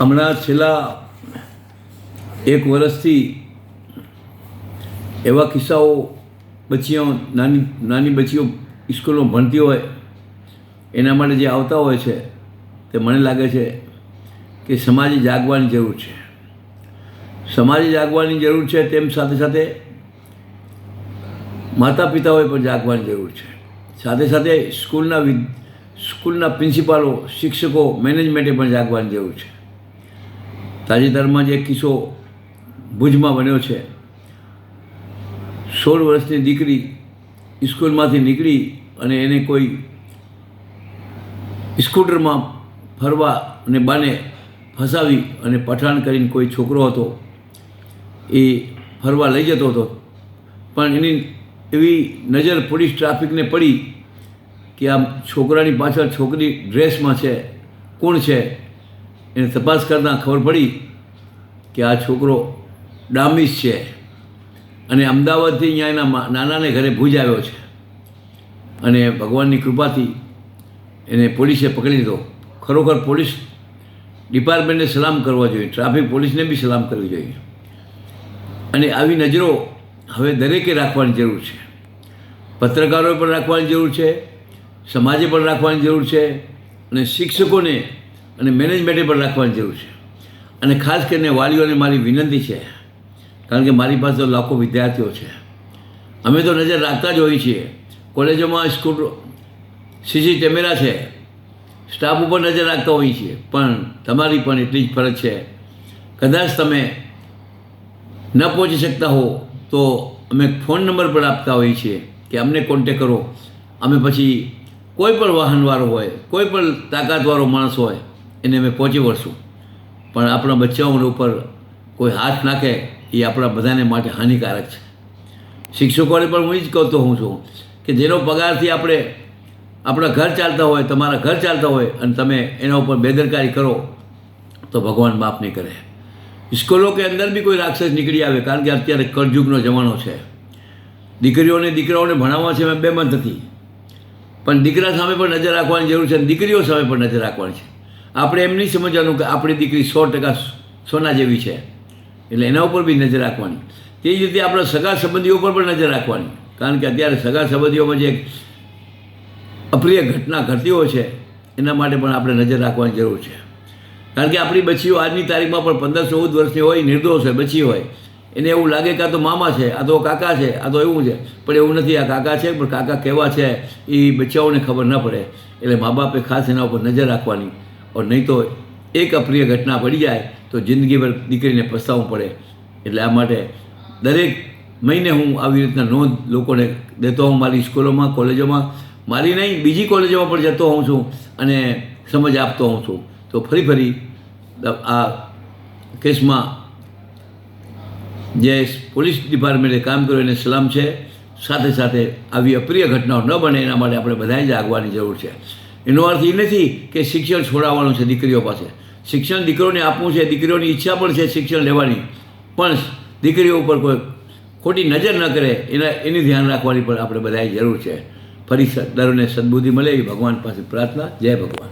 હમણાં છેલ્લા એક વર્ષથી એવા કિસ્સાઓ બચ્ચીઓ, નાની નાની બચ્ચીઓ સ્કૂલમાં ભણતી હોય, એના માટે જે આવતા હોય છે, તે મને લાગે છે કે સમાજે જાગવાની જરૂર છે. સમાજે જાગવાની જરૂર છે તેમ સાથે સાથે માતા પિતાઓએ પણ જાગવાની જરૂર છે. સાથે સાથે સ્કૂલના સ્કૂલના પ્રિન્સિપાલો, શિક્ષકો, મેનેજમેન્ટે પણ જાગવાની જરૂર છે. તાજેતરમાં જે કિસ્સો ભુજમાં બન્યો છે. સોળ વર્ષની દીકરી સ્કૂલમાંથી નીકળી અને એને કોઈ સ્કૂટરમાં ફરવા અને બાને ફસાવી અને પઠાણ કરીને કોઈ છોકરો હતો, એ ફરવા લઈ જતો હતો. પણ એની એવી નજર પોલીસ ટ્રાફિકને પડી કે આ છોકરાની પાછળ છોકરી ડ્રેસમાં છે, કોણ છે? એને તપાસ કરતાં ખબર પડી કે આ છોકરો ડામીસ છે. અને અમદાવાદથી અહીંયા એના નાનાને ઘરે ભુજ આવ્યો છે. અને ભગવાનની કૃપાથી એને પોલીસે પકડી લીધો. ખરોખર પોલીસ ડિપાર્ટમેન્ટને સલામ કરવા જોઈએ. ટ્રાફિક પોલીસને બી સલામ કરવી જોઈએ. અને આવી નજરો હવે દરેકે રાખવાની જરૂર છે. પત્રકારોએ પણ રાખવાની જરૂર છે. સમાજે પણ રાખવાની જરૂર છે. અને શિક્ષકોને અને મેનેજમેન્ટે પણ રાખવાની જરૂર છે. અને ખાસ કરીને વાલીઓને મારી વિનંતી છે, કારણ કે મારી પાસે લાખો વિદ્યાર્થીઓ છે. અમે તો નજર રાખતા જ હોઈએ છીએ. કોલેજોમાં સ્કૂલ, સીસી કેમેરા છે. સ્ટાફ ઉપર નજર રાખતા હોઈએ છીએ. પણ તમારી પણ એટલી જ ફરજ છે. કદાચ તમે ન પહોંચી શકતા હો, તો અમે ફોન નંબર પણ આપતા હોઈએ છીએ કે અમને કોન્ટેક કરો. અમે પછી કોઈ પણ વાહનવાળો હોય, કોઈ પણ તાકાતવાળો માણસ હોય એને અમે પહોંચી વળશું. પણ આપણા બચ્ચાઓને ઉપર કોઈ હાથ નાખે, એ આપણા બધાને માટે હાનિકારક છે. શિક્ષકોને પણ હું એ જ કહેતો હું છું કે જેનો પગારથી આપણે આપણા ઘર ચાલતા હોય, તમારા ઘર ચાલતા હોય અને તમે એના ઉપર બેદરકારી કરો, તો ભગવાન માફ નહીં કરે. સ્કૂલો કે અંદર બી કોઈ રાક્ષસ નીકળી આવે, કારણ કે અત્યારે કળયુગનો જમાનો છે. દીકરીઓને દીકરાઓને ભણાવવા છે એમાં બેમત નથી. પણ દીકરા સામે પણ નજર રાખવાની જરૂર છે અને દીકરીઓ સામે પણ નજર રાખવાની છે. આપણે એમ નહીં સમજવાનું કે આપણી દીકરી સો ટકા સોના જેવી છે. એટલે એના ઉપર બી નજર રાખવાની. તે જ રીતે આપણા સગા સંબંધીઓ પર પણ નજર રાખવાની. કારણ કે અત્યારે સગા સંબંધીઓમાં જે અપ્રિય ઘટના ઘટતી હોય છે, એના માટે પણ આપણે નજર રાખવાની જરૂર છે. કારણ કે આપણી બચ્ચીઓ આજની તારીખમાં પણ પંદર ચૌદ વર્ષની હોય, નિર્દોષ હોય બચ્ચી હોય. એને એવું લાગે કે આ તો મામા છે, આ તો કાકા છે, આ તો એવું છે. પણ એવું નથી, આ કાકા છે, પણ કાકા કેવા છે, એ બચ્ચાઓને ખબર ન પડે. એટલે મા બાપે ખાસ એના ઉપર નજર રાખવાની. ઓર નહીં તો એક અપ્રિય ઘટના પડી જાય તો જિંદગીભર દીકરીને પસ્તાવવું પડે એટલે આ માટે દરેક મહિને હું આવી રીતના નોંધ લોકોને દેતો હોઉં મારી સ્કૂલોમાં, કોલેજોમાં. મારી નહીં, બીજી કોલેજોમાં પણ જતો હોઉં છું અને સમજ આપતો હોઉં છું. તો ફરી ફરી આ કેસમાં જે પોલીસ ડિપાર્ટમેન્ટે કામ કર્યું એને સલામ છે. સાથે સાથે આવી અપ્રિય ઘટનાઓ ન બને એના માટે આપણે બધાએ જ આગવાની જરૂર છે. એનો અર્થ એ નથી કે શિક્ષણ છોડાવવાનું છે દીકરીઓ પાસે. શિક્ષણ દીકરીઓને આપવું છે, દીકરીઓની ઈચ્છા પણ છે શિક્ષણ લેવાની. પણ દીકરીઓ ઉપર કોઈ ખોટી નજર ન કરે, એના, એની ધ્યાન રાખવાની પણ આપણે બધાએ જરૂર છે. ફરી દરોને સદબુદ્ધિ મળે એવી ભગવાન પાસે પ્રાર્થના. જય ભગવાન.